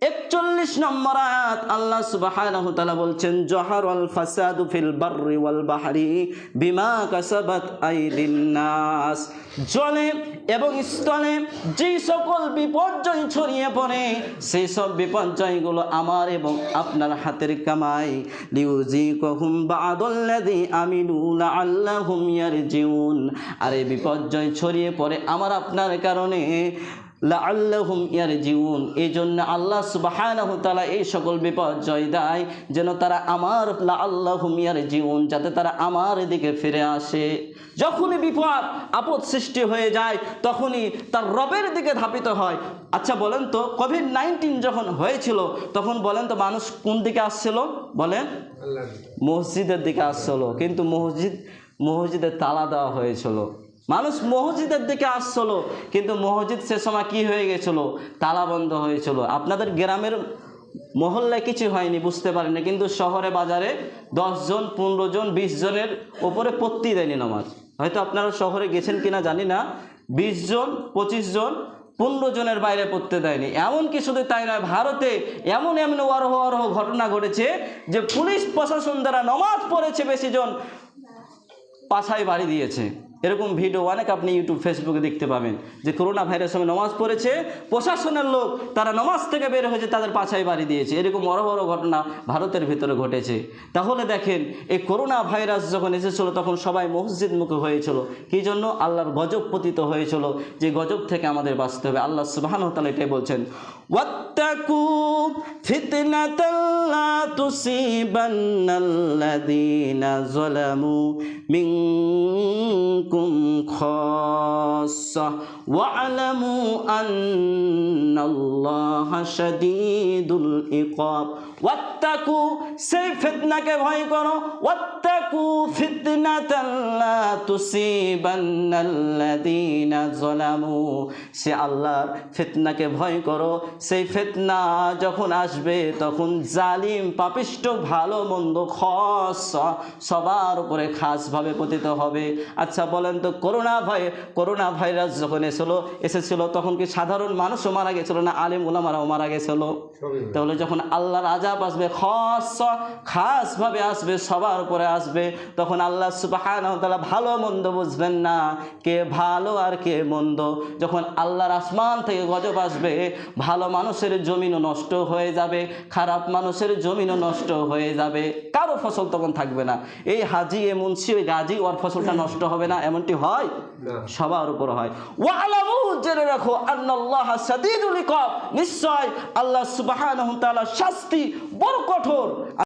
একচল্লিশ নম্বর আয়াত আল্লাহ তাআলা বলছেন, জহারল ফাসাদু ফিল ওয়াল বাহরি বিমা কাসাবাত আইদিন নাস। জলে এবং স্থলে যে সকল বিপর্যয় ছড়িয়ে পড়ে, সেই সব বিপর্যয়গুলো আমার এবং আপনার হাতের কামাই। লিউজি কহুম বাদল্লাদি আমিনু লাআল্লাহুম ইয়ারজিউন। আর এই বিপর্যয় ছড়িয়ে পড়ে আমার আপনার কারণে। লাআল্লাহুম ইয়ারজিউন। এই জন্য আল্লাহ সুবহানাহু তাআলা এই সকল বিপর্যয় দেয় যেন তারা আমার লাআল্লাহুম ইয়ারজিউন, যাতে তারা আমার দিকে ফিরে আসে। যখনই বিপদ, আপদ সৃষ্টি হয়ে যায়, তখনই তার রবের দিকে ধাপিত হয়। আচ্ছা বলেন তো কোভিড নাইন্টিন যখন হয়েছিল, তখন বলেন তো মানুষ কোন দিকে আসছিল? বলেন, মসজিদের দিকে আসছিল। কিন্তু মসজিদ, মসজিদে তালা দেওয়া হয়েছিল। মানুষ মসজিদের দিকে আসছিল, কিন্তু মসজিদ সে সময় কি হয়ে গেছিল? তালা বন্ধ হয়েছিল। আপনাদের গ্রামের মহল্লায় কিছু হয়নি, বুঝতে পারেনি কিন্তু শহরে, বাজারে জন, পনেরো জন, বিশ জনের ওপরে পত্তি দেয়নি নামাজ। হয়তো আপনারা শহরে গেছেন কিনা জানি না, বিশ জন, পঁচিশ জন, পনেরো জনের বাইরে পড়তে দেয়নি। এমনকি শুধু তাই নয়, ভারতে এমন এমন অরহ অরহ ঘটনা ঘটেছে যে পুলিশ প্রশাসন দ্বারা নমাজ পড়েছে বেশি জন পাছায় বাড়ি দিয়েছে। এরকম ভিডিও অনেক আপনি ইউটিউব ফেসবুকে দেখতে পাবেন যে করোনা ভাইরাস সময় নমাজ পড়েছে প্রশাসনের লোক তারা নমাজ থেকে বের হয়েছে তাদের পাছায় বাড়ি দিয়েছে এরকম বড় বড় ঘটনা ভারতের ভিতরে ঘটেছে তাহলে দেখেন এই করোনা ভাইরাস যখন এসেছিল তখন সবাই মসজিদ মুখে হয়েছিল কী জন্য আল্লাহর গজব পতিত হয়েছিল যে গজব থেকে আমাদের বাঁচতে হবে আল্লাহ সুবাহান তালা এটাই বলছেন واتقوا فتنة لا تصيبن الذين ظلموا منكم خاصة واعلموا أن الله شديد العقاب واتقوا সেই ফিতনাকে ভয় করো ওয়াত্তাকু ফিতনাতান লা তুসিবান্নাল্লাযীনা যালামু সে আল্লাহর ফিতনাকে ভয় করো সেই ফিতনা যখন আসবে তখন জালিম পাপিষ্ট ভালো মন্দ খস সবার উপরে খাসভাবে পতিত হবে আচ্ছা বলেন তো করোনা ভয় করোনা ভাইরাস যখন এসেছিল এসেছিল তখন কি সাধারণ মানুষও মারা গেছিল না আলিম ওলামারাও মারা গেছিল তাহলে যখন আল্লাহর আজাব আসবে খস খাসভাবে আসবে সবার উপরে আসবে তখন আল্লাহ সুবহানাহু ওয়া ভালো মন্দ বুঝবেন না কে ভালো আর কে মন্দ। যখন আল্লাহর আসমান থেকে গজব আসবে ভালো মানুষের জমিনও নষ্ট হয়ে যাবে খারাপ মানুষের জমিনও নষ্ট হয়ে যাবে কারও ফসল তখন থাকবে না। এই হাজি এ মুন্সি ওই গাজী ওর ফসলটা নষ্ট হবে না এমনটি হয়? সবার উপর হয়। ওয়ালামু জেনে রাখো নিশ্চয় আল্লাহ সুবহানাহু তাআলা শাস্তি বড় কঠোর।